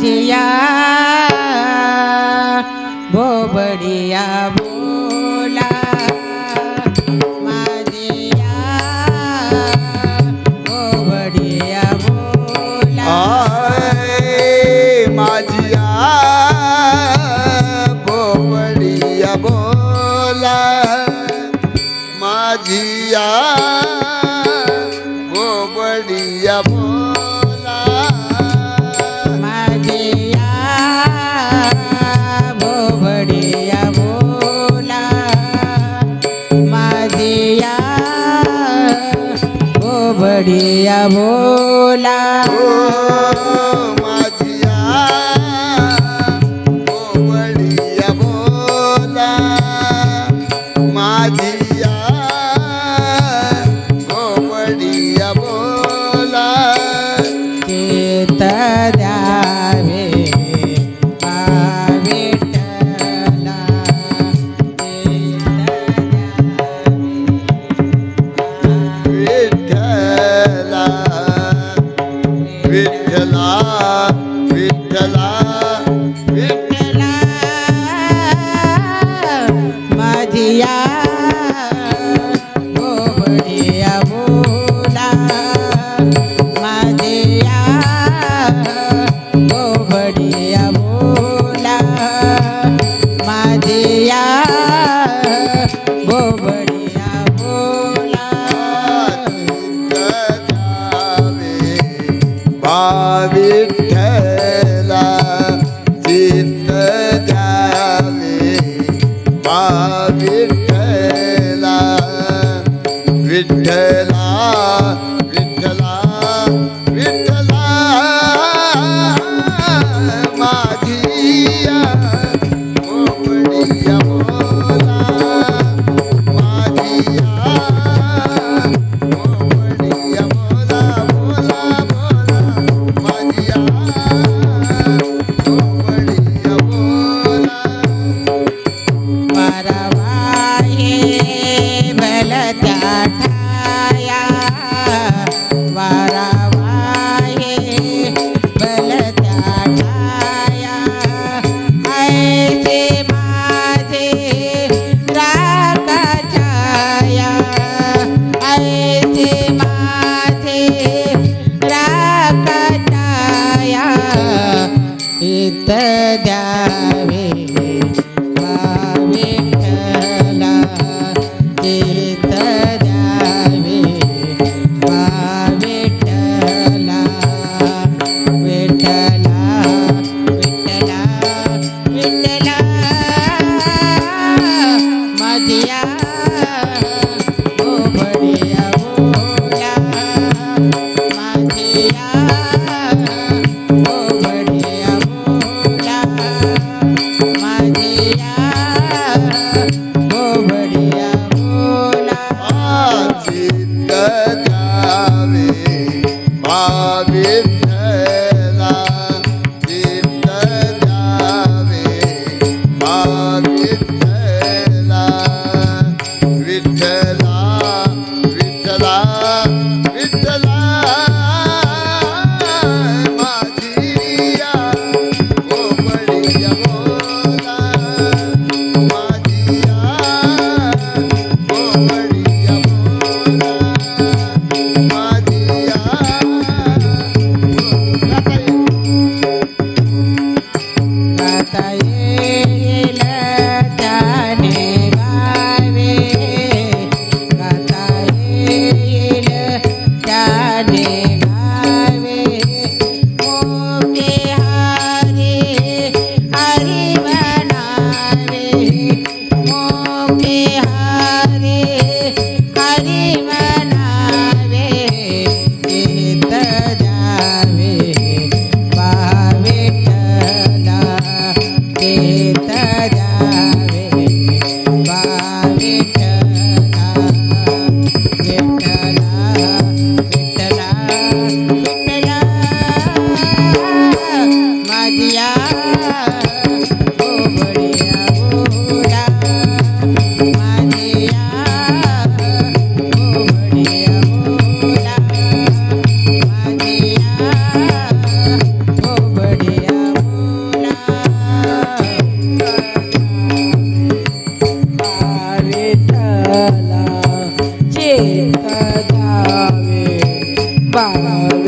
जिया भोबडिया बोला माझिया भोबडिया बोला. माझिया भोबडिया माझिया भोबडिया बोला. बढ़िया बोला. ಕಟಾಯ ಇತ್ತದ್ಯಾ Sin Gajave Mahavir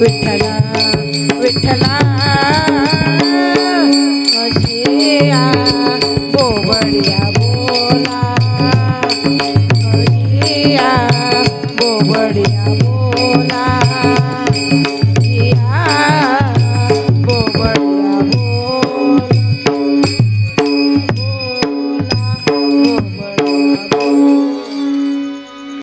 विठ्ठला विठ्ठला माझिया बोबडिया बोला. माझिया बोबडिया बोला.